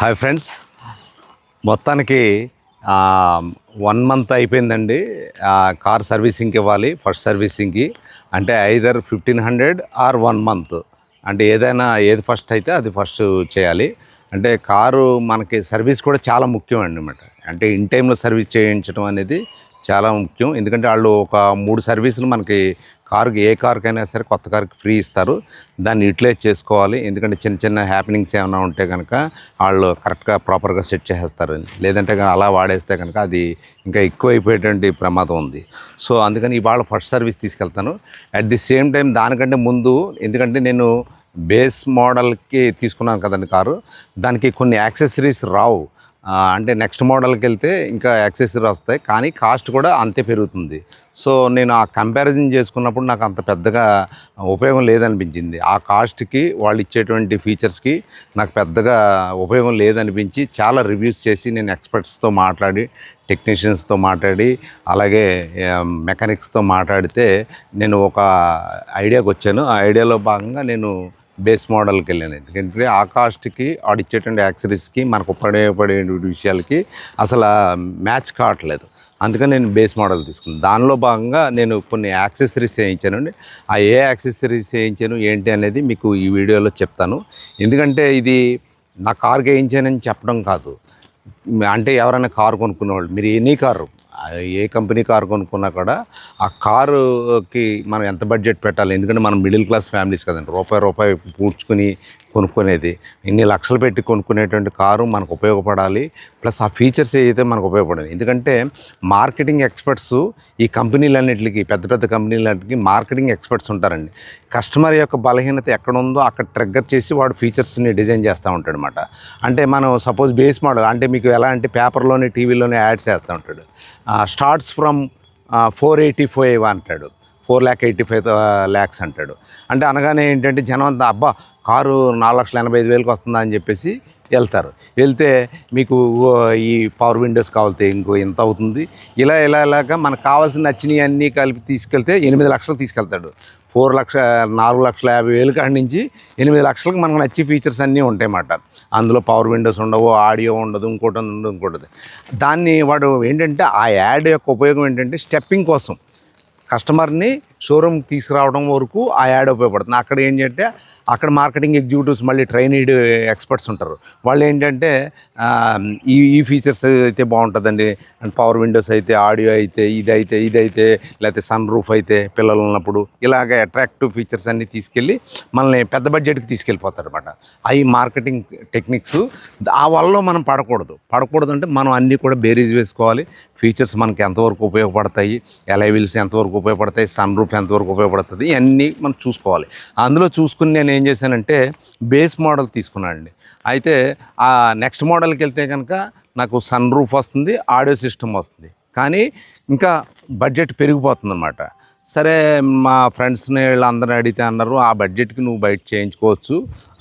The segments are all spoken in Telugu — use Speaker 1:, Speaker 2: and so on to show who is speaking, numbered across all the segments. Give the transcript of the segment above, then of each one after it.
Speaker 1: Hi friends. మొత్తానికి వన్ మంత్ అయిపోయిందండి. కార్ సర్వీసింగ్కి ఇవ్వాలి ఫస్ట్ సర్వీసింగ్కి. అంటే either fifteen hundred or one month. అంటే ఏదైనా ఏది ఫస్ట్ అయితే అది ఫస్ట్ చేయాలి. అంటే కారు మనకి సర్వీస్ కూడా చాలా ముఖ్యం అండి అనమాట అంటే ఇన్ టైంలో సర్వీస్ చేయించడం అనేది చాలా ముఖ్యం. ఎందుకంటే వాళ్ళు ఒక మూడు సర్వీసులు మనకి కారుకి ఏ కార్కైనా సరే కొత్త కార్కి ఫ్రీ ఇస్తారు. దాన్ని యూటిలైజ్ చేసుకోవాలి. ఎందుకంటే చిన్న చిన్న హ్యాపెనింగ్స్ ఏమైనా ఉంటే కనుక వాళ్ళు కరెక్ట్గా ప్రాపర్గా సెట్ చేసేస్తారు. లేదంటే కనుక అలా వాడేస్తే కనుక అది ఇంకా ఎక్కువైపోయేటువంటి ప్రమాదం ఉంది. సో అందుకని ఇవాళ ఫస్ట్ సర్వీస్ తీసుకెళ్తాను. అట్ ది సేమ్ టైం దానికంటే ముందు ఎందుకంటే నేను బేస్ మోడల్కి తీసుకున్నాను కదండి కారు. దానికి కొన్ని యాక్సెసరీస్ రావు. అంటే నెక్స్ట్ మోడల్కి వెళ్తే ఇంకా యాక్సెసరీ వస్తాయి. కానీ కాస్ట్ కూడా అంతే పెరుగుతుంది. సో నేను ఆ కంపారిజన్ చేసుకున్నప్పుడు నాకు అంత పెద్దగా ఉపయోగం లేదనిపించింది. ఆ కాస్ట్కి వాళ్ళు ఇచ్చేటువంటి ఫీచర్స్కి నాకు పెద్దగా ఉపయోగం లేదనిపించి చాలా రివ్యూస్ చేసి నేను ఎక్స్పర్ట్స్తో మాట్లాడి టెక్నీషియన్స్తో మాట్లాడి అలాగే మెకానిక్స్తో మాట్లాడితే నేను ఒక ఐడియాకి వచ్చాను ఆ ఐడియాలో భాగంగా నేను బేస్ మోడల్కి వెళ్ళాను. ఎందుకంటే ఆ కాస్ట్కి ఆడిచ్చేటువంటి యాక్సరీస్కి మనకు ఉపయోగపడే విషయాలకి అసలు మ్యాచ్ కావట్లేదు. అందుకని నేను బేస్ మోడల్ తీసుకున్నాను. దానిలో భాగంగా నేను కొన్ని యాక్సెసరీస్ వేయించానండి ఆ ఏ యాక్సెసరీస్ వేయించాను ఏంటి అనేది మీకు ఈ వీడియోలో చెప్తాను. ఎందుకంటే ఇది నా కార్కి వేయించానని చెప్పడం కాదు. అంటే ఎవరైనా కారు కొనుక్కునే వాళ్ళు మీరు ఎనీ కారు ఏ కంపెనీ కారు కొనుక్కున్నా కూడా ఆ కారుకి మనం ఎంత బడ్జెట్ పెట్టాలి? ఎందుకంటే మనం మిడిల్ క్లాస్ ఫ్యామిలీస్ కదండి. రూపాయి రూపాయి పూడ్చుకుని కొనుక్కునేది. ఇన్ని లక్షలు పెట్టి కొనుక్కునేటువంటి కారు మనకు ఉపయోగపడాలి. ప్లస్ ఆ ఫీచర్స్ ఏదైతే మనకు ఉపయోగపడాలి ఎందుకంటే మార్కెటింగ్ ఎక్స్పర్ట్స్ ఈ కంపెనీలన్నింటికి పెద్ద పెద్ద కంపెనీలన్నిటికీ మార్కెటింగ్ ఎక్స్పర్ట్స్ ఉంటారండి. కస్టమర్ యొక్క బలహీనత ఎక్కడ ఉందో అక్కడ ట్రిగ్గర్ చేసి వాడు ఫీచర్స్ని డిజైన్ చేస్తూ ఉంటాడు అనమాట అంటే మనం సపోజ్ బేస్ మోడల్ అంటే మీకు ఎలా అంటే పేపర్లోనే టీవీలోనే యాడ్స్ చేస్తూ ఉంటాడు. Starts from four eighty five అంటాడు. Four lakh eighty five lakhs అంటాడు. అంటే అనగానే ఏంటంటే జనం అంతా అబ్బా కారు నాలుగు లక్షల ఎనభై ఐదు వేలకు వస్తుందా? అని చెప్పేసి వెళ్తారు. వెళ్తే మీకు ఓ, ఈ పవర్ విండోస్ కావాలితే ఇంకో ఎంత అవుతుంది? ఇలా ఇలా ఇలాగా మనకు కావాల్సిన నచ్చినవి అన్నీ కలిపి తీసుకెళ్తే ఎనిమిది లక్షలు తీసుకెళ్తాడు. ఫోర్ లక్ష నాలుగు లక్షల యాభై వేలు కాడి నుంచి ఎనిమిది లక్షలకు మనకు నచ్చే ఫీచర్స్ అన్నీ ఉంటాయన్నమాట. అందులో పవర్ విండోస్ ఉండవు ఆడియో ఉండదు ఇంకోటి ఉండదు ఇంకోటి దాన్ని వాడు ఏంటంటే ఆ యాడ్ యొక్క ఉపయోగం ఏంటంటే స్టెప్పింగ్ కోసం. కస్టమర్ని షోరూమ్ తీసుకురావడం వరకు ఆ యాడ్ ఉపయోగపడుతుంది. అక్కడ ఏంటంటే అక్కడ మార్కెటింగ్ ఎగ్జిక్యూటివ్స్ మళ్ళీ ట్రైనీడ్ ఎక్స్పర్ట్స్ ఉంటారు. వాళ్ళు ఏంటంటే ఈ ఈ ఫీచర్స్ అయితే బాగుంటుందండి. అండ్ పవర్ విండోస్ అయితే ఆడియో అయితే ఇదైతే ఇదైతే లేకపోతే సన్ రూఫ్ అయితే పిల్లలు ఉన్నప్పుడు ఇలాగ అట్రాక్టివ్ ఫీచర్స్ అన్నీ తీసుకెళ్ళి మనల్ని పెద్ద బడ్జెట్కి తీసుకెళ్ళిపోతారు అనమాట అవి మార్కెటింగ్ టెక్నిక్స్ ఆ వల్ల మనం పడకూడదు. పడకూడదు అంటే మనం అన్నీ కూడా బేరీజ్ వేసుకోవాలి. ఫీచర్స్ మనకి ఎంతవరకు ఉపయోగపడతాయి ఎలైవిల్స్ ఎంతవరకు ఉపయోగపడతాయి సన్ రూఫ్ ఎంతవరకు ఉపయోగపడుతుంది ఇవన్నీ మనం చూసుకోవాలి. అందులో చూసుకుని నేను ఏం చేశానంటే బేస్ మోడల్ తీసుకున్నానండి. అయితే ఆ నెక్స్ట్ మోడల్కి వెళ్తే కనుక నాకు సన్ రూఫ్ వస్తుంది ఆడియో సిస్టమ్ వస్తుంది. కానీ ఇంకా బడ్జెట్ పెరిగిపోతుంది అన్నమాట సరే మా ఫ్రెండ్స్ని వీళ్ళందరిని అడిగితే అన్నారు ఆ బడ్జెట్కి నువ్వు బయట చేయించుకోవచ్చు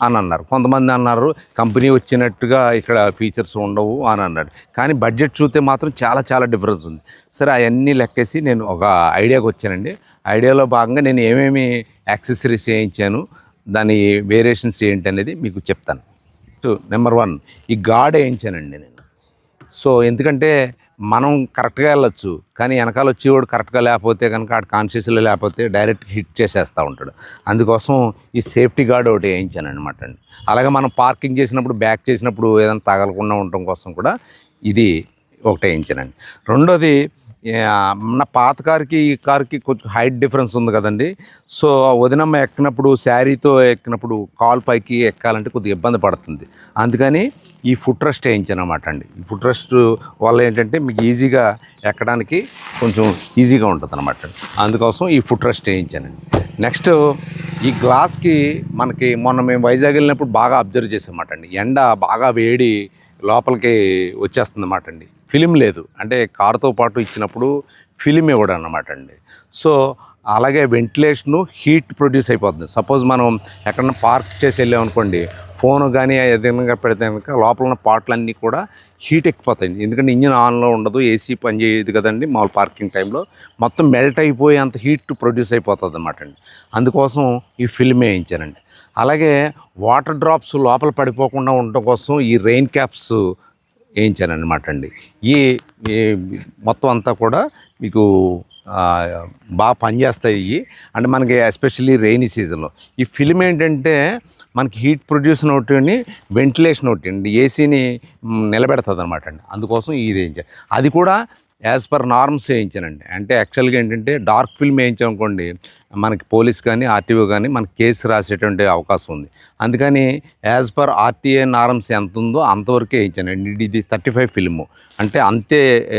Speaker 1: అని అన్నారు. కొంతమంది అన్నారు కంపెనీ వచ్చినట్టుగా ఇక్కడ ఫీచర్స్ ఉండవు అని అన్నాడు. కానీ బడ్జెట్ చూస్తే మాత్రం చాలా చాలా డిఫరెన్స్ ఉంది. సరే అవన్నీ లెక్కేసి నేను ఒక ఐడియాకి వచ్చానండి. ఐడియాలో భాగంగా నేను ఏమేమి యాక్సెసరీస్ చేయించాను దాని వేరియేషన్స్ ఏంటి అనేది మీకు చెప్తాను. నెంబర్ వన్ ఈ గాడ్ వేయించానండి నేను. సో ఎందుకంటే మనం కరెక్ట్గా వెళ్ళొచ్చు కానీ వెనకాల వచ్చేవాడు కరెక్ట్గా లేకపోతే కనుక ఆడు కాన్షియస్లో లేకపోతే డైరెక్ట్ హిట్ చేసేస్తూ ఉంటాడు. అందుకోసం ఈ సేఫ్టీ గార్డ్ ఒకటి వేయించాను అనమాట అండి. అలాగే మనం పార్కింగ్ చేసినప్పుడు బ్యాక్ చేసినప్పుడు ఏదైనా తగలకుండా ఉండటం కోసం కూడా ఇది ఒకటి వేయించానండి. రెండోది మన పాత కారుకి ఈ కారుకి కొంచెం హైట్ డిఫరెన్స్ ఉంది కదండి. సో వదినమ్మ ఎక్కినప్పుడు శారీతో ఎక్కినప్పుడు కాల్ పైకి ఎక్కాలంటే కొద్దిగా ఇబ్బంది పడుతుంది. అందుకని ఈ ఫుట్ రెస్ట్ వేయించాను అనమాట అండి. ఈ ఫుట్ రెస్ట్ వల్ల ఏంటంటే మీకు ఈజీగా ఎక్కడానికి కొంచెం ఈజీగా ఉంటుంది అనమాట అందుకోసం ఈ ఫుట్ రెస్ట్ వేయించానండి. నెక్స్ట్ ఈ గ్లాస్కి మనకి మొన్న మేము వైజాగ్ వెళ్ళినప్పుడు బాగా అబ్జర్వ్ చేసామాట అండి. ఎండ బాగా వేడి లోపలికి వచ్చేస్తుంది అన్నమాట అండి. ఫిలిం లేదు. అంటే కారుతో పాటు ఇచ్చినప్పుడు ఫిలిం ఇవ్వడం అనమాట అండి. సో అలాగే వెంటిలేషను హీట్ ప్రొడ్యూస్ అయిపోతుంది. సపోజ్ మనం ఎక్కడన్నా పార్క్ చేసి వెళ్ళామనుకోండి ఫోన్ కానీ ఏదైనా పెడితే కనుక లోపల ఉన్న పార్ట్లన్నీ కూడా హీట్ ఎక్కిపోతాయి. ఎందుకంటే ఇంజిన్ ఆన్లో ఉండదు ఏసీ పని చేయదు కదండి మామూలు పార్కింగ్ టైంలో. మొత్తం మెల్ట్ అయిపోయి అంత హీట్ ప్రొడ్యూస్ అయిపోతుంది అనమాట అండి. అందుకోసం ఈ ఫిల్మ్ వేయించానండి. అలాగే వాటర్ డ్రాప్స్ లోపల పడిపోకుండా ఉండటం కోసం ఈ రెయిన్ క్యాప్స్ వేయించాను అనమాట అండి ఈ మొత్తం అంతా కూడా మీకు బాగా పనిచేస్తాయి. ఇవి అంటే మనకి ఎస్పెషల్లీ రెయినీ సీజన్లో. ఈ ఫిల్మ్ ఏంటంటే మనకి హీట్ ప్రొడ్యూస్ ఒకటి వెంటిలేషన్ ఒకటి అండి. ఏసీని నిలబెడుతుంది అనమాట అండి అందుకోసం ఇది రేంజ్. అది కూడా యాజ్ పర్ నార్మ్స్ వేయించానండి. అంటే యాక్చువల్గా ఏంటంటే డార్క్ ఫిల్మ్ వేయించామనుకోండి మనకి పోలీస్ కానీ ఆర్టీఓ కానీ మనకి కేసు రాసేటువంటి అవకాశం ఉంది. అందుకని యాజ్ పర్ ఆర్టీఏ నార్మ్స్ ఎంత ఉందో అంతవరకే వేయించానండి. ఇది- ఇది థర్టీ ఫైవ్ ఫిల్ము. అంటే అంతే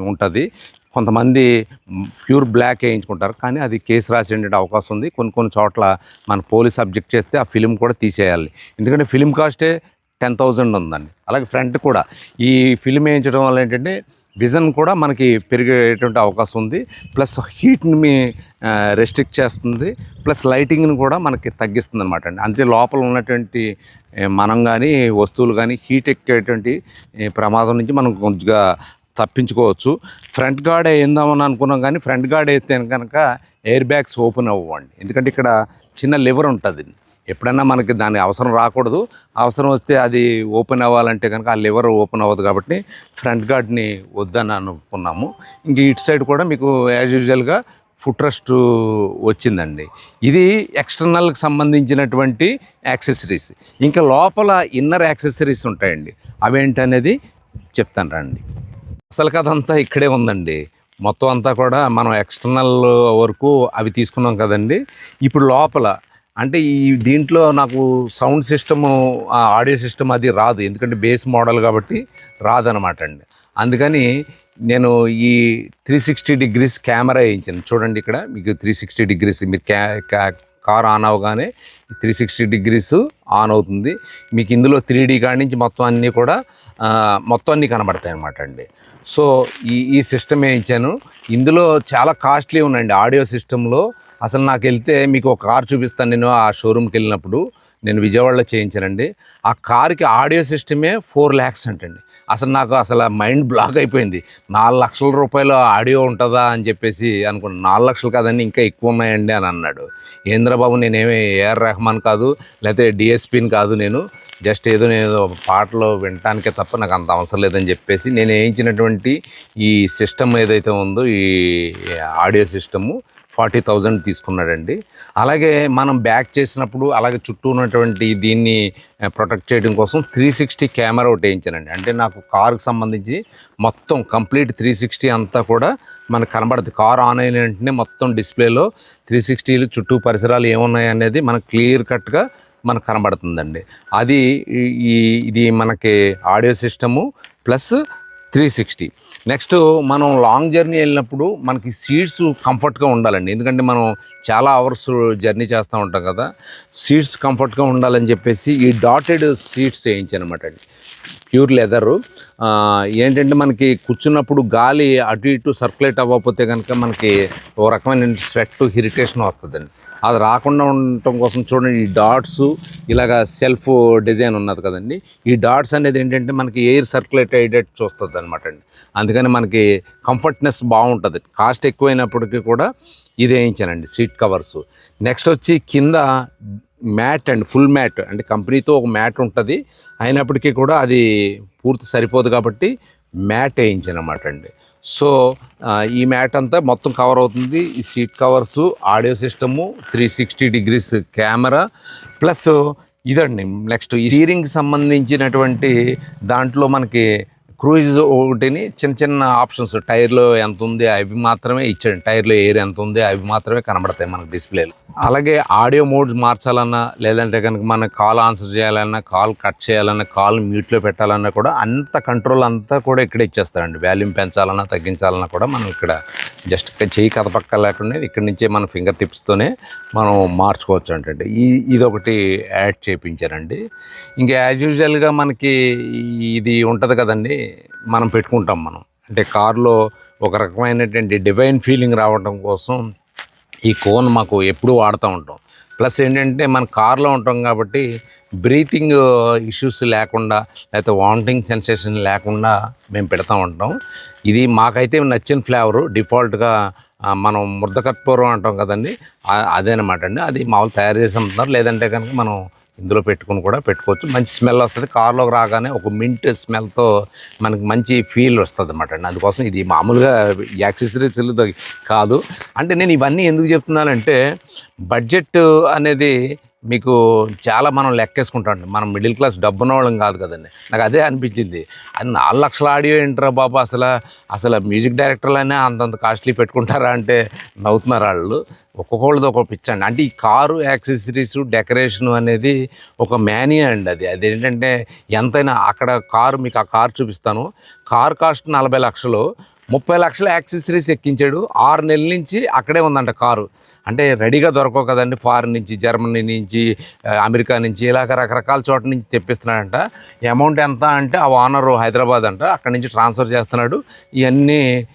Speaker 1: ఉంటుంది. కొంతమంది ప్యూర్ బ్లాక్ వేయించుకుంటారు. కానీ అది కేసు రాసేటువంటి అవకాశం ఉంది. కొన్ని కొన్ని చోట్ల మన పోలీస్ అబ్జెక్ట్ చేస్తే ఆ ఫిలిం కూడా తీసేయాలి. ఎందుకంటే ఫిలిం కాస్టే టెన్ థౌజండ్ ఉందండి. అలాగే ఫ్రంట్ కూడా. ఈ ఫిలిం వేయించడం వల్ల ఏంటంటే విజన్ కూడా మనకి పెరిగేటువంటి అవకాశం ఉంది. ప్లస్ హీట్ని మీ రెస్ట్రిక్ట్ చేస్తుంది. ప్లస్ లైటింగ్ని కూడా మనకి తగ్గిస్తుంది అనమాట అండి. అంతే లోపల ఉన్నటువంటి మనం కానీ వస్తువులు కానీ హీట్ ఎక్కేటువంటి ప్రమాదం నుంచి మనం కొద్దిగా తప్పించుకోవచ్చు. ఫ్రంట్ గార్డ్ వేయిందామని అనుకున్నాం కానీ ఫ్రంట్ గార్డ్ వేస్తే కనుక ఎయిర్ బ్యాగ్స్ ఓపెన్ అవ్వండి. ఎందుకంటే ఇక్కడ చిన్న లివర్ ఉంటుంది. ఎప్పుడన్నా మనకి దాని అవసరం రాకూడదు. అవసరం వస్తే అది ఓపెన్ అవ్వాలంటే కనుక ఆ లివర్ ఓపెన్ అవ్వదు కాబట్టి ఫ్రంట్ గార్డ్ని వద్దని అనుకున్నాము. ఇంక ఇటు సైడ్ కూడా మీకు యాజ్ యూజువల్గా ఫుట్ రెస్ట్ వచ్చిందండి. ఇది ఎక్స్టర్నల్కి సంబంధించినటువంటి యాక్సెసరీస్. ఇంకా లోపల ఇన్నర్ యాక్సెసరీస్ ఉంటాయండి. అవేంటనేది చెప్తాను రండి. అసలు కథ అంతా ఇక్కడే ఉందండి. మొత్తం అంతా కూడా మనం ఎక్స్టర్నల్ వరకు అవి తీసుకున్నాం కదండి. ఇప్పుడు లోపల అంటే ఈ దీంట్లో నాకు సౌండ్ సిస్టము ఆడియో సిస్టమ్ అది రాదు. ఎందుకంటే బేస్ మోడల్ కాబట్టి రాదనమాట అండి. అందుకని నేను ఈ త్రీ సిక్స్టీ డిగ్రీస్ కెమెరా వేయించాను. చూడండి ఇక్కడ మీకు త్రీ సిక్స్టీ డిగ్రీస్ మీరు క్యా కార్ ఆన్ అవగానే త్రీ సిక్స్టీ డిగ్రీస్ ఆన్ అవుతుంది. మీకు ఇందులో త్రీ డీ కాడి నుంచి మొత్తం అన్నీ కూడా మొత్తం అన్నీ కనబడతాయి అనమాట అండి. సో ఈ ఈ సిస్టమ్ వేయించాను. ఇందులో చాలా కాస్ట్లీ ఉన్నాయండి ఆడియో సిస్టంలో అసలు నాకు వెళ్తే మీకు ఒక కార్ చూపిస్తాను నేను ఆ షోరూమ్కి వెళ్ళినప్పుడు నేను విజయవాడలో చేయించానండి. ఆ కార్కి ఆడియో సిస్టమే ఫోర్ ల్యాక్స్ అంటండి. అసలు నాకు అసలు మైండ్ బ్లాక్ అయిపోయింది. నాలుగు లక్షల రూపాయలు ఆడియో ఉంటుందా అని చెప్పేసి అనుకున్నాను నాలుగు లక్షలు కాదండి ఇంకా ఎక్కువ ఉన్నాయండి అని అన్నాడు. ఏంద్రబాబు నేనేమి ఏఆర్ రెహమాన్ కాదు లేకపోతే డిఎస్పీని కాదు నేను. జస్ట్ ఏదో నేను పాటలు వినటానికే తప్ప నాకు అంత అవసరం లేదని చెప్పేసి నేను వేయించినటువంటి ఈ సిస్టమ్ ఏదైతే ఉందో ఈ ఆడియో సిస్టము ఫార్టీ థౌజండ్ తీసుకున్నాడండి. అలాగే మనం బ్యాక్ చేసినప్పుడు అలాగే చుట్టూ ఉన్నటువంటి దీన్ని ప్రొటెక్ట్ చేయడం కోసం త్రీ సిక్స్టీ కెమెరా ఒకటి వేయించానండి. అంటే నాకు కారుకు సంబంధించి మొత్తం కంప్లీట్ త్రీ సిక్స్టీ అంతా కూడా మనకు కనబడుతుంది కార్ ఆన్ అయిన వెంటనే మొత్తం డిస్ప్లేలో త్రీ సిక్స్టీలు చుట్టూ పరిసరాలు ఏమున్నాయి అనేది మనకు క్లియర్ కట్గా మనకు కనబడుతుందండి. అది ఈ ఇది మనకి audio system plus three sixty. Next మనం లాంగ్ జర్నీ వెళ్ళినప్పుడు మనకి సీట్స్ కంఫర్ట్గా ఉండాలండి. ఎందుకంటే మనం చాలా అవర్స్ జర్నీ చేస్తూ ఉంటాం కదా. సీట్స్ కంఫర్ట్గా ఉండాలని చెప్పేసి ఈ డాటెడ్ సీట్స్ వేయించనమాట అండి. ప్యూర్ లెదరు ఏంటంటే మనకి కూర్చున్నప్పుడు గాలి అటు ఇటు సర్క్యులేట్ అవ్వకపోతే కనుక మనకి ఓ రకమైన స్వెట్ ఇరిటేషన్ వస్తుందండి. అది రాకుండా ఉండటం కోసం చూడండి ఈ డాట్స్ ఇలాగ సెల్ఫ్ డిజైన్ ఉన్నది కదండి. ఈ డాట్స్ అనేది ఏంటంటే మనకి ఎయిర్ సర్క్యులేట్ అయ్యేటట్టు చూస్తుంది అనమాట అండి. అందుకని మనకి కంఫర్ట్నెస్ బాగుంటుంది. కాస్ట్ ఎక్కువైనప్పటికీ కూడా ఇది వేయించానండి సీట్ కవర్స్. నెక్స్ట్ వచ్చి కింద మ్యాట్ అండి ఫుల్ మ్యాట్. అంటే కంపెనీతో ఒక మ్యాట్ ఉంటుంది. అయినప్పటికీ కూడా అది పూర్తి సరిపోదు కాబట్టి మ్యాట్ వేయించాను అనమాట అండి. సో ఈ మ్యాట్ అంతా మొత్తం కవర్ అవుతుంది. ఈ seat covers audio system three sixty degrees camera plus ఇదండి నెక్స్ట్ ఈ స్టీరింగ్కి సంబంధించినటువంటి దాంట్లో మనకి క్రూయిజ్ ఒకటిని చిన్న చిన్న ఆప్షన్స్ టైర్లో ఎంత ఉంది అవి మాత్రమే ఇచ్చాడు. టైర్లో ఎయిర్ ఎంత ఉంది అవి మాత్రమే కనబడతాయి మనకు డిస్ప్లేలో. అలాగే ఆడియో మోడ్ మార్చాలన్నా లేదంటే కనుక మన కాల్ ఆన్సర్ చేయాలన్నా కాల్ కట్ చేయాలన్నా కాల్ మ్యూట్లో పెట్టాలన్నా కూడా అంత కంట్రోల్ అంతా కూడా ఇక్కడ ఇచ్చేస్తారండి. వాల్యూమ్ పెంచాలన్నా తగ్గించాలన్నా కూడా మనం ఇక్కడ జస్ట్ చెయ్యి కదపక్క లేకుండా ఇక్కడ నుంచే మన ఫింగర్ టిప్స్తోనే మనం మార్చుకోవచ్చు అంటే ఈ ఇది ఒకటి యాడ్ చేయించారండి ఇంకా యాజ్ యూజువల్గా మనకి ఇది ఉంటుంది కదండి మనం పెట్టుకుంటాం మనం. అంటే కారులో ఒక రకమైనటువంటి డివైన్ ఫీలింగ్ రావడం కోసం ఈ కోన్ మాకు ఎప్పుడూ వాడుతూ ఉంటాం. ప్లస్ ఏంటంటే మనం కార్లో ఉంటాం కాబట్టి బ్రీతింగ్ ఇష్యూస్ uh, లేకుండా లేకపోతే వామిటింగ్ సెన్సేషన్ లేకుండా మేము పెడతా ఉంటాం. ఇది మాకైతే నచ్చిన ఫ్లేవరు డిఫాల్ట్గా మనం ముద్దకర్పూరం అంటాం కదండి అదేనమాట అండి. అది మామూలు తయారు చేసి అమ్ముతున్నారు. లేదంటే కనుక మనం ఇందులో పెట్టుకుని కూడా పెట్టుకోవచ్చు. మంచి స్మెల్ వస్తుంది. కార్లోకి రాగానే ఒక మింట్ స్మెల్తో మనకి మంచి ఫీల్ వస్తుంది అనమాట అండి. అందుకోసం ఇది మామూలుగా యాక్సెసరీస్ కాదు. అంటే నేను ఇవన్నీ ఎందుకు చెప్తున్నానంటే బడ్జెట్ అనేది మీకు చాలా మనం లెక్కేసుకుంటాం మనం మిడిల్ క్లాస్ డబ్బున్న వాళ్ళం కాదు కదండి. నాకు అదే అనిపించింది. అది నాలుగు లక్షల ఆడియో ఏంట్రా బాబు అసలు అసలు మ్యూజిక్ డైరెక్టర్లనే అంతంత కాస్ట్లీ పెట్టుకుంటారా అంటే నవ్వుతున్నారు వాళ్ళు ఒక్కొక్కళ్ళది ఒక పిచ్చండి అంటే ఈ కారు యాక్సెసరీస్ డెకరేషన్ అనేది ఒక మేనియా అండి అది. అదేంటంటే ఎంతైనా అక్కడ కారు మీకు ఆ కారు చూపిస్తాను. కార్ కాస్ట్ నలభై లక్షలు. ముప్పై లక్షల యాక్సెసరీస్ ఎక్కించాడు. ఆరు నెలల నుంచి అక్కడే ఉందంట కారు. అంటే రెడీగా దొరకవు కదండి ఫారిన్ నుంచి జర్మనీ నుంచి అమెరికా నుంచి ఇలాగ రకరకాల చోట నుంచి తెప్పిస్తున్నాడంట. అమౌంట్ ఎంత అంటే ఆ ఓనరు హైదరాబాద్ అంట. అక్కడి నుంచి ట్రాన్స్ఫర్ చేస్తున్నాడు. ఇవన్నీ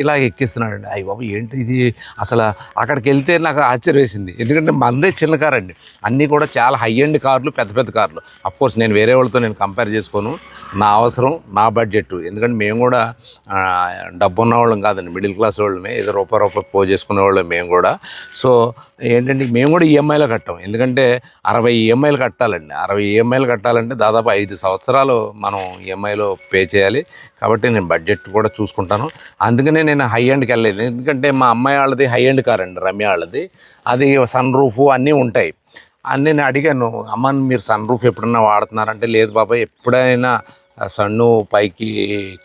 Speaker 1: ఇలా ఎక్కిస్తున్నాడు అండి అయ్యి బాబు ఏంటి ఇది? అసలు అక్కడికి వెళ్తే నాకు ఆశ్చర్యం వేసింది. ఎందుకంటే మందే చిన్న కార్ అండి. అన్నీ కూడా చాలా హై ఎండ్ కార్లు పెద్ద పెద్ద కార్లు. కోర్స్ నేను వేరే వాళ్ళతో నేను కంపేర్ చేసుకోను. నా అవసరం నా బడ్జెట్ ఎందుకంటే మేము కూడా డబ్బు ఉన్నవాళ్ళం కాదండి. మిడిల్ క్లాస్ వాళ్ళమే ఏదో రూపాయి రూపాయి పో చేసుకునే వాళ్ళం మేము కూడా. సో ఏంటంటే మేము కూడా ఈఎంఐలో కట్టాం. ఎందుకంటే అరవై ఈఎంఐలు కట్టాలండి. అరవై ఈఎంఐలు కట్టాలంటే దాదాపు ఐదు సంవత్సరాలు మనం ఈఎంఐలో పే చేయాలి. కాబట్టి నేను బడ్జెట్ కూడా చూసుకుంటాను. అందుకనే నేను హై ఎండ్కి వెళ్ళలేదు. ఎందుకంటే మా అమ్మాయి వాళ్ళది హై ఎండ్ కార్ అండి రమ్య వాళ్ళది. అది సన్ రూఫ్ అన్నీ ఉంటాయి. అని నేను అడిగాను అమ్మ మీరు సన్ రూఫ్ ఎప్పుడన్నా వాడుతున్నారంటే? లేదు బాబాయ్ ఎప్పుడైనా సన్ను పైకి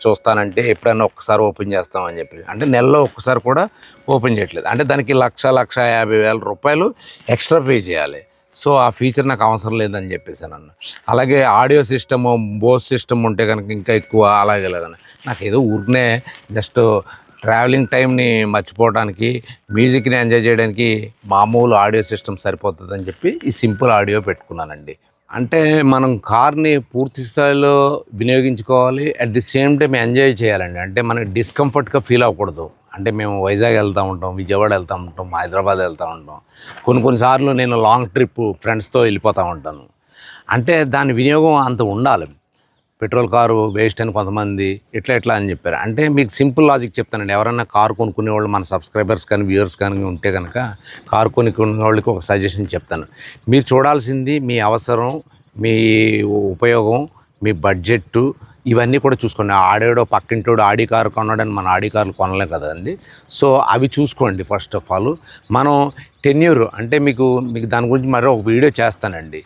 Speaker 1: చూస్తానంటే ఎప్పుడైనా ఒక్కసారి ఓపెన్ చేస్తామని చెప్పి. అంటే నెలలో ఒక్కసారి కూడా ఓపెన్ చేయట్లేదు. అంటే దానికి లక్ష లక్ష యాభై వేల రూపాయలు ఎక్స్ట్రా పే చేయాలి. సో ఆ ఫీచర్ నాకు అవసరం లేదని చెప్పేసి అన్న. అలాగే ఆడియో సిస్టమ్ బోస్ సిస్టమ్ ఉంటే కనుక ఇంకా ఎక్కువ అలాగే ఇలాగని నాకు ఏదో ఊరినే జస్ట్ ట్రావెలింగ్ టైంని మర్చిపోవడానికి మ్యూజిక్ని ఎంజాయ్ చేయడానికి మామూలు ఆడియో సిస్టమ్ సరిపోతుందని చెప్పి ఈ సింపుల్ ఆడియో పెట్టుకున్నానండి. అంటే మనం కార్ని పూర్తి స్థాయిలో వినియోగించుకోవాలి at the same time enjoy చేయాలండి. అంటే మనకి డిస్కంఫర్ట్గా ఫీల్ అవ్వకూడదు. అంటే మేము వైజాగ్ వెళ్తూ ఉంటాం విజయవాడ వెళ్తూ ఉంటాం హైదరాబాద్ వెళ్తూ ఉంటాం. కొన్ని కొన్నిసార్లు నేను లాంగ్ ట్రిప్ ఫ్రెండ్స్తో వెళ్ళిపోతూ ఉంటాను. అంటే దాని వినియోగం అంత ఉండాలి. పెట్రోల్ కారు వేస్ట్ అని కొంతమంది ఇట్లా ఇట్లా అని చెప్పారు. అంటే మీకు సింపుల్ లాజిక్ చెప్తానండి. ఎవరైనా కారు కొనుక్కునే వాళ్ళు మన సబ్స్క్రైబర్స్ కానీ వ్యూవర్స్ కానీ ఉంటే కనుక కారు కొనుక్కునే వాళ్ళకి ఒక సజెషన్ చెప్తాను. మీరు చూడాల్సింది మీ అవసరం మీ ఉపయోగం మీ బడ్జెట్ ఇవన్నీ కూడా చూసుకోండి. ఆడేడో పక్కింటోడు ఆడి కారు కొన్నాడని మన ఆడి కార్లు కొనలేం కదండి. సో అవి చూసుకోండి ఫస్ట్ ఆఫ్ ఆల్. మనం టెన్యూర్ అంటే మీకు మీకు దాని గురించి మరో ఒక వీడియో చేస్తానండి.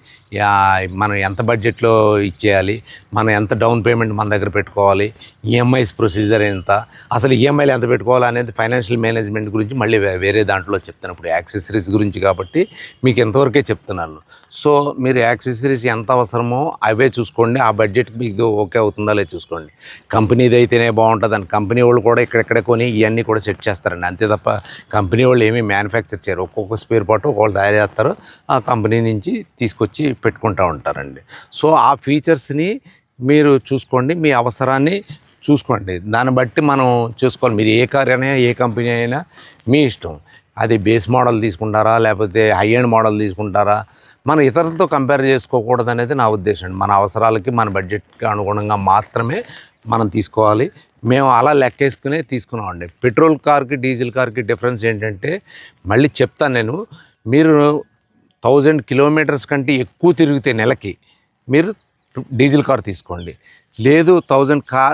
Speaker 1: మనం ఎంత బడ్జెట్లో ఇచ్చేయాలి మనం ఎంత డౌన్ పేమెంట్ మన దగ్గర పెట్టుకోవాలి ఈఎంఐస్ ప్రొసీజర్ ఎంత అసలు ఈఎంఐలు ఎంత పెట్టుకోవాలి అనేది ఫైనాన్షియల్ మేనేజ్మెంట్ గురించి మళ్ళీ వేరే దాంట్లో చెప్తాను. ఇప్పుడు యాక్సెసరీస్ గురించి కాబట్టి మీకు ఎంతవరకే చెప్తున్నాను. సో మీరు యాక్సెసరీస్ ఎంత అవసరమో అవే చూసుకోండి. ఆ బడ్జెట్ మీకు ఓకే అవుతుందా లేదు చూసుకోండి. కంపెనీది అయితేనే బాగుంటుంది అని. కంపెనీ వాళ్ళు కూడా ఇక్కడెక్కడ కొని ఇవన్నీ కూడా సెట్ చేస్తారండి. అంతే తప్ప కంపెనీ వాళ్ళు ఏమీ మ్యానుఫ్యాక్చర్ చేయరు. ఒక్కొక్క స్పేర్ పార్ట్ ఒకళ్ళు తయారు చేస్తారు. ఆ కంపెనీ నుంచి తీసుకొచ్చి పెట్టుకుంటూ ఉంటారండి. సో ఆ ఫీచర్స్ని మీరు చూసుకోండి. మీ అవసరాన్ని చూసుకోండి. దాన్ని బట్టి మనం చూసుకోవాలి. మీరు ఏ కార్ అయినా ఏ కంపెనీ అయినా మీ ఇష్టం. అది బేస్ మోడల్ తీసుకుంటారా? లేకపోతే హై ఎండ్ మోడల్ తీసుకుంటారా? మనం ఇతరులతో కంపేర్ చేసుకోకూడదు అనేది నా ఉద్దేశం మన అవసరాలకి మన బడ్జెట్కి అనుగుణంగా మాత్రమే మనం తీసుకోవాలి. మేము అలా లెక్కేసుకునే తీసుకున్నామండి. పెట్రోల్ కార్కి డీజిల్ కార్కి డిఫరెన్స్ ఏంటంటే మళ్ళీ చెప్తాను నేను మీరు థౌజండ్ కిలోమీటర్స్ కంటే ఎక్కువ తిరిగితే నెలకి మీరు డీజిల్ కార్ తీసుకోండి. లేదు థౌజండ్ కా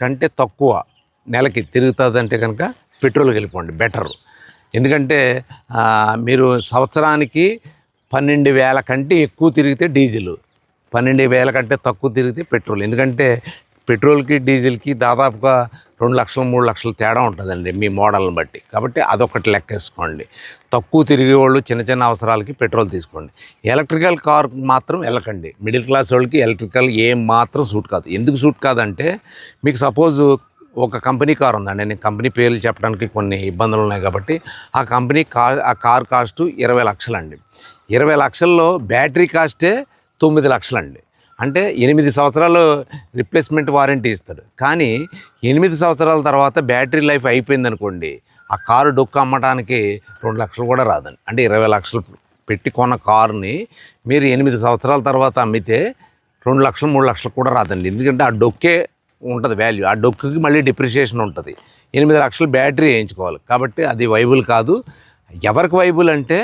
Speaker 1: కంటే తక్కువ నెలకి తిరుగుతుందంటే కనుక పెట్రోల్కి వెళ్ళిపోండి బెటర్. ఎందుకంటే మీరు సంవత్సరానికి పన్నెండు వేల కంటే ఎక్కువ తిరిగితే డీజిల్ పన్నెండు వేల కంటే తక్కువ తిరిగితే పెట్రోల్. ఎందుకంటే పెట్రోల్కి డీజిల్కి దాదాపుగా రెండు లక్షలు మూడు లక్షలు తేడా ఉంటుందండి మీ మోడల్ని బట్టి. కాబట్టి అదొకటి లెక్కేసుకోండి. తక్కువ తిరిగే వాళ్ళు చిన్న చిన్న అవసరాలకి పెట్రోల్ తీసుకోండి. ఎలక్ట్రికల్ కార్ మాత్రం వెళ్ళకండి మిడిల్ క్లాస్ వాళ్ళకి ఎలక్ట్రికల్ ఏం మాత్రం సూట్ కాదు. ఎందుకు సూట్ కాదంటే మీకు సపోజ్ ఒక కంపెనీ కార్ ఉందండి. నేను కంపెనీ పేర్లు చెప్పడానికి కొన్ని ఇబ్బందులు ఉన్నాయి కాబట్టి ఆ కంపెనీ కార్ ఆ కార్ కాస్ట్ ఇరవై లక్షలండి. ఇరవై లక్షల్లో బ్యాటరీ కాస్టే తొమ్మిది లక్షలండి. అంటే ఎనిమిది సంవత్సరాలు రిప్లేస్మెంట్ వారంటీ ఇస్తాడు. కానీ ఎనిమిది సంవత్సరాల తర్వాత బ్యాటరీ లైఫ్ అయిపోయింది అనుకోండి ఆ కారు డొక్కు అమ్మటానికి రెండు లక్షలు కూడా రాదండి. అంటే ఇరవై లక్షలు పెట్టి కొన్న కారుని మీరు ఎనిమిది సంవత్సరాల తర్వాత అమ్మితే రెండు లక్షలు మూడు లక్షలు కూడా రాదండి. ఎందుకంటే ఆ డొక్కే ఉంటుంది వాల్యూ ఆ డొక్కుకి మళ్ళీ డిప్రిషియేషన్ ఉంటుంది. ఎనిమిది లక్షలు బ్యాటరీ వేయించుకోవాలి. కాబట్టి అది వైబుల్ కాదు. ఎవరికి వైబుల్ అంటే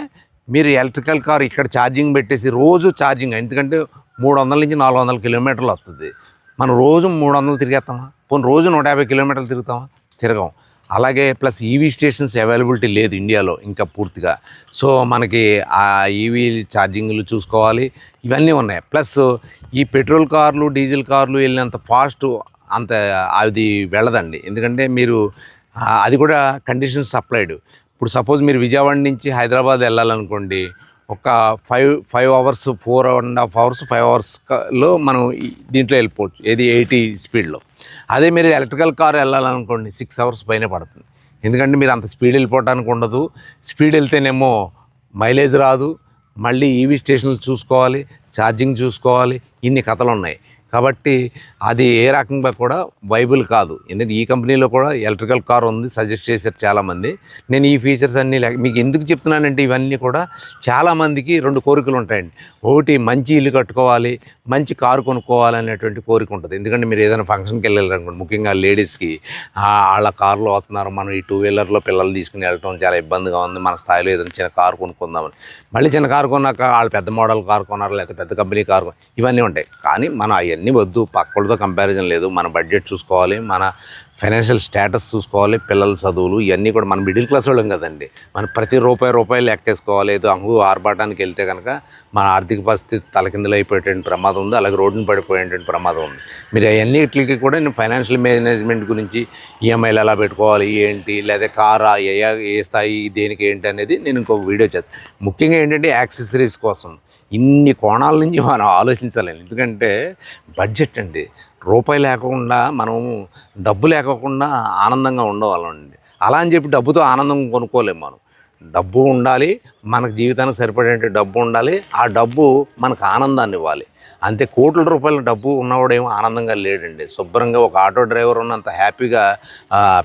Speaker 1: మీరు ఎలక్ట్రికల్ కార్ ఇక్కడ ఛార్జింగ్ పెట్టేసి రోజు ఛార్జింగ్ ఎందుకంటే మూడు వందల నుంచి నాలుగు వందల కిలోమీటర్లు వస్తుంది. మనం రోజు మూడు వందలు తిరిగేస్తామా? కొన్ని రోజు నూట యాభై కిలోమీటర్లు తిరుగుతామా? తిరగం. అలాగే ప్లస్ ఈవీ స్టేషన్స్ అవైలబిలిటీ లేదు ఇండియాలో ఇంకా పూర్తిగా. సో మనకి ఆ ఈవీ ఛార్జింగ్లు చూసుకోవాలి. ఇవన్నీ ఉన్నాయి. ప్లస్ ఈ పెట్రోల్ కార్లు డీజిల్ కార్లు వెళ్ళినంత ఫాస్ట్ అంత అది వెళ్ళదండి. ఎందుకంటే మీరు అది కూడా కండిషన్స్ సప్లైడ్. ఇప్పుడు సపోజ్ మీరు విజయవాడ నుంచి హైదరాబాద్ వెళ్ళాలనుకోండి ఒక five five hours four and half hours five అవర్స్లో మనం దీంట్లో వెళ్ళిపోవచ్చు ఏది ఎయిటీ స్పీడ్లో. అదే మీరు ఎలక్ట్రికల్ కార్ వెళ్ళాలనుకోండి సిక్స్ అవర్స్ పైన పడుతుంది. ఎందుకంటే మీరు అంత స్పీడ్ వెళ్ళిపోవడానికి ఉండదు. స్పీడ్ వెళ్తేనేమో మైలేజ్ రాదు. మళ్ళీ ఈవీ స్టేషన్లు చూసుకోవాలి ఛార్జింగ్ చూసుకోవాలి ఇన్ని కథలు ఉన్నాయి కాబట్టి అది ఏ రకంగా కూడా వైబుల్ కాదు. ఎందుకంటే ఈ కంపెనీలో కూడా ఎలక్ట్రికల్ కార్ ఉంది సజెస్ట్ చేశారు చాలామంది. నేను ఈ ఫీచర్స్ అన్నీ లేక మీకు ఎందుకు చెప్తున్నానంటే ఇవన్నీ కూడా చాలామందికి రెండు కోరికలు ఉంటాయండి. ఒకటి మంచి ఇల్లు కట్టుకోవాలి మంచి కారు కొనుక్కోవాలి అనేటువంటి కోరిక ఉంటుంది. ఎందుకంటే మీరు ఏదైనా ఫంక్షన్కి వెళ్ళాలనుకోండి ముఖ్యంగా లేడీస్కి వాళ్ళ కారులో వస్తున్నారు మనం ఈ టూ వీలర్లో పిల్లలు తీసుకుని వెళ్ళటం చాలా ఇబ్బందిగా ఉంది మన స్థాయిలో ఏదైనా చిన్న కారు కొనుక్కుందామని. మళ్ళీ చిన్న కారు కొన్నాక వాళ్ళు పెద్ద మోడల్ కారు కొన్నారు లేకపోతే పెద్ద కంపెనీ కారు ఇవన్నీ ఉంటాయి. కానీ మనం ఇవన్నీ వద్దు. పక్కలతో కంపారిజన్ లేదు. మన బడ్జెట్ చూసుకోవాలి. మన ఫైనాన్షియల్ స్టేటస్ చూసుకోవాలి. పిల్లల చదువులు ఇవన్నీ కూడా మన మిడిల్ క్లాస్ వాళ్ళం కదండి. మనం ప్రతి రూపాయి రూపాయి లెక్కేసుకోవాలి. ఏదో అంగు ఆర్భాటానికి వెళ్తే కనుక మన ఆర్థిక పరిస్థితి తలకిందులైపోయేటువంటి ప్రమాదం ఉంది. అలాగే రోడ్డున పడిపోయేటువంటి ప్రమాదం ఉంది. మీరు అవన్నిటికి కూడా నేను ఫైనాన్షియల్ మేనేజ్మెంట్ గురించి ఈఎంఐలు ఎలా పెట్టుకోవాలి? ఏంటి? లేదా కారా? ఏ ఏ స్థాయి? దేనికి? ఏంటి? అనేది నేను ఇంకొక వీడియో చేస్తాను ముఖ్యంగా ఏంటంటే యాక్సెసరీస్ కోసం. ఇన్ని కోణాల నుంచి మనం ఆలోచించాలి. ఎందుకంటే బడ్జెట్ అండి. రూపాయి లేకుండా మనం డబ్బు లేకోకుండా ఆనందంగా ఉండవాలండి అలా అని చెప్పి డబ్బుతో ఆనందం కొనుక్కోలేము మనం. డబ్బు ఉండాలి మనకు జీవితానికి సరిపడేంటి డబ్బు ఉండాలి ఆ డబ్బు మనకు ఆనందాన్ని ఇవ్వాలి. అంతే కోట్ల రూపాయల డబ్బు ఉన్నవాడేమో ఆనందంగా లేడండి. శుభ్రంగా ఒక ఆటో డ్రైవర్ ఉన్నంత హ్యాపీగా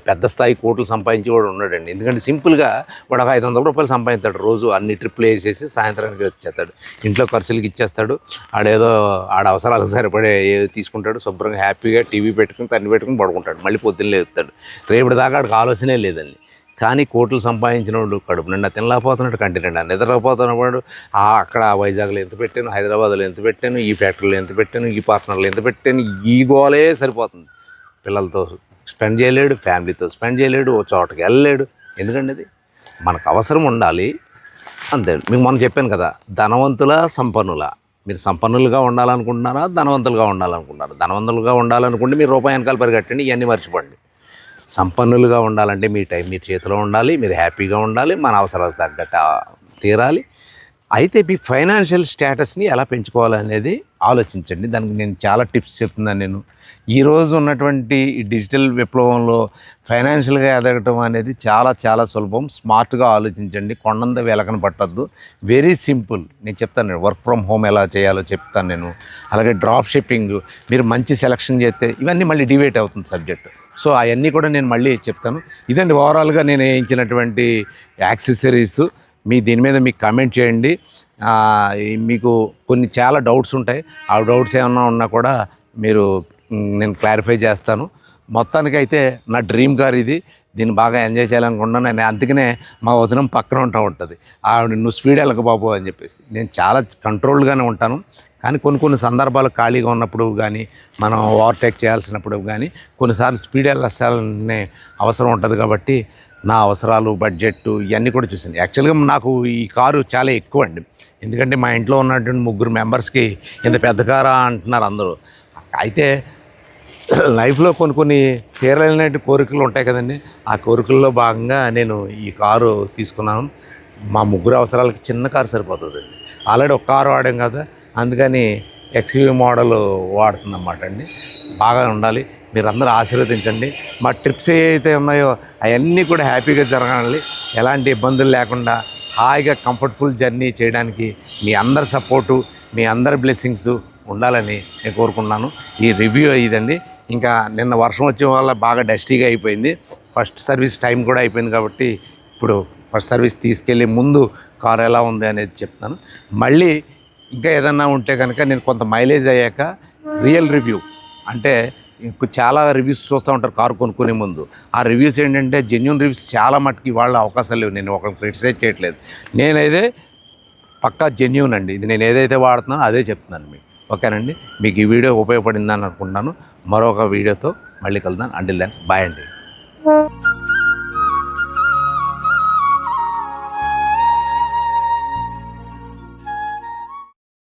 Speaker 1: పెద్ద స్థాయి కోట్లు సంపాదించి వాడు ఉన్నాడండి. ఎందుకంటే సింపుల్గా వాడు ఒక ఐదు వందల రూపాయలు సంపాదిస్తాడు రోజు. అన్ని ట్రిప్లు వేసేసి సాయంత్రానికి వచ్చేస్తాడు. ఇంట్లో ఖర్చులకి ఇచ్చేస్తాడు. ఆడేదో ఆడ అవసరాలకు సరిపడే ఏదో తీసుకుంటాడు. శుభ్రంగా హ్యాపీగా టీవీ పెట్టుకుని తన్ని పెట్టుకుని పడుకుంటాడు. మళ్ళీ పొద్దున్న లేస్తాడు రేపటి దాకా ఆడికి ఆలోచనే లేదండి. కానీ కోట్లు సంపాదించిన వాడు కడుపు నిండా తినలేకపోతున్నాడు కంటి నిండా నిద్రపోతున్నవాడు ఆ అక్కడ వైజాగ్లో ఎంత పెట్టాను హైదరాబాద్లో ఎంత పెట్టాను ఈ ఫ్యాక్టరీలో ఎంత పెట్టాను ఈ పార్ట్నర్లో ఎంత పెట్టాను ఈ గోలే సరిపోతుంది. పిల్లలతో స్పెండ్ చేయలేడు ఫ్యామిలీతో స్పెండ్ చేయలేడు ఓ చోటకి వెళ్ళలేడు. ఎందుకండి అది మనకు అవసరం ఉండాలి. అంతే మీకు మనం చెప్పాను కదా ధనవంతుల సంపన్నుల. మీరు సంపన్నులుగా ఉండాలనుకుంటున్నారా? ధనవంతులుగా ఉండాలనుకుంటున్నారా? ధనవంతులుగా ఉండాలనుకుంటే మీరు రూపాయి వెనకాల పరిగెట్టండి ఇవన్నీ మర్చిపోండి. సంపన్నులుగా ఉండాలంటే మీ టైం మీ చేతిలో ఉండాలి మీరు హ్యాపీగా ఉండాలి మన అవసరాలు తగ్గట్టు తీరాలి. అయితే మీ ఫైనాన్షియల్ స్టేటస్ని ఎలా పెంచుకోవాలనేది ఆలోచించండి. దానికి నేను చాలా టిప్స్ చెప్తున్నాను నేను. ఈరోజు ఉన్నటువంటి డిజిటల్ విప్లవంలో ఫైనాన్షియల్గా ఎదగటం అనేది చాలా చాలా సులభం. స్మార్ట్గా ఆలోచించండి. కొండంత వెలకన పట్టద్దు. Very simple. నేను చెప్తాను నేను. వర్క్ ఫ్రమ్ హోమ్ ఎలా చేయాలో చెప్తాను నేను. అలాగే డ్రాప్ షిప్పింగ్. మీరు మంచి సెలక్షన్ చేస్తే ఇవన్నీ మళ్ళీ డివేట్ అవుతుంది సబ్జెక్ట్. సో అవన్నీ కూడా నేను మళ్ళీ చెప్తాను. ఇదండి ఓవరాల్గా నేను వేయించినటువంటి యాక్సెసరీస్. మీ దీని మీద మీకు కామెంట్ చేయండి. మీకు కొన్ని చాలా డౌట్స్ ఉంటాయి. ఆ డౌట్స్ ఏమన్నా ఉన్నా కూడా మీరు నేను క్లారిఫై చేస్తాను. మొత్తానికైతే నా డ్రీమ్ కార్ ఇది. దీన్ని బాగా ఎంజాయ్ చేయాలనుకుంటున్నాను. నేను అందుకనే మా వదినం పక్కన ఉంటా ఉంటుంది. ఆవిడ నువ్వు స్పీడ్ వెళ్ళక బాబు అని చెప్పేసి. నేను చాలా కంట్రోల్గానే ఉంటాను. కానీ కొన్ని కొన్ని సందర్భాలు ఖాళీగా ఉన్నప్పుడు కానీ మనం ఓవర్టేక్ చేయాల్సినప్పుడు కానీ కొన్నిసార్లు స్పీడ్ వెళ్ళాలనే అవసరం ఉంటుంది కాబట్టి నా అవసరాలు బడ్జెట్ ఇవన్నీ కూడా చూసాను యాక్చువల్గా నాకు ఈ కారు చాలా ఎక్కువ అండి. ఎందుకంటే మా ఇంట్లో ఉన్నటువంటి ముగ్గురు మెంబర్స్కి ఇంత పెద్ద కారా అంటున్నారు అందరూ. అయితే లైఫ్లో కొన్ని కొన్ని తీరలేనటువంటి కోరికలు ఉంటాయి కదండి. ఆ కోరికల్లో భాగంగా నేను ఈ కారు తీసుకున్నాను. మా ముగ్గురు అవసరాలకి చిన్న కారు సరిపోతుందండి. ఆల్రెడీ ఒక కారు వాడాం కదా అందుకని ఎక్స్యూవి మోడల్ వాడుతుందన్నమాట అండి. బాగా ఉండాలి. మీరందరూ ఆశీర్వదించండి. మా ట్రిప్స్ ఏవైతే ఉన్నాయో అవన్నీ కూడా హ్యాపీగా జరగాలి. ఎలాంటి ఇబ్బందులు లేకుండా హాయిగా కంఫర్టబుల్ జర్నీ చేయడానికి మీ అందరి సపోర్టు మీ అందరి బ్లెస్సింగ్స్ ఉండాలని నేను కోరుకున్నాను ఈ రివ్యూ ఇదండి. ఇంకా నిన్న వర్షం వచ్చే వల్ల బాగా డస్టీగా అయిపోయింది. ఫస్ట్ సర్వీస్ టైం కూడా అయిపోయింది కాబట్టి ఇప్పుడు ఫస్ట్ సర్వీస్ తీసుకెళ్ళే ముందు కారు ఎలా ఉంది అనేది చెప్తాను మళ్ళీ ఇంకా ఏదన్నా ఉంటే కనుక నేను కొంత మైలేజ్ అయ్యాక రియల్ రివ్యూ అంటే ఇంకా చాలా రివ్యూస్ చూస్తూ ఉంటారు కారు కొనుక్కునే ముందు. ఆ రివ్యూస్ ఏంటంటే జెన్యున్ రివ్యూస్ చాలా మటుకు వాళ్ళ అవకాశాలు లేవు. నేను ఒకరికి క్రిటిసైజ్ చేయట్లేదు. నేనైతే పక్కా జెన్యున్ అండి. ఇది నేను ఏదైతే వాడుతున్నానో అదే చెప్తున్నాను మీకు. ఓకేనండి? మీకు ఈ వీడియో ఉపయోగపడిందని అనుకుంటున్నాను. మరొక వీడియోతో మళ్ళీ కలుద్దాం. అండిల్ దాన్ బాయ్ అండి.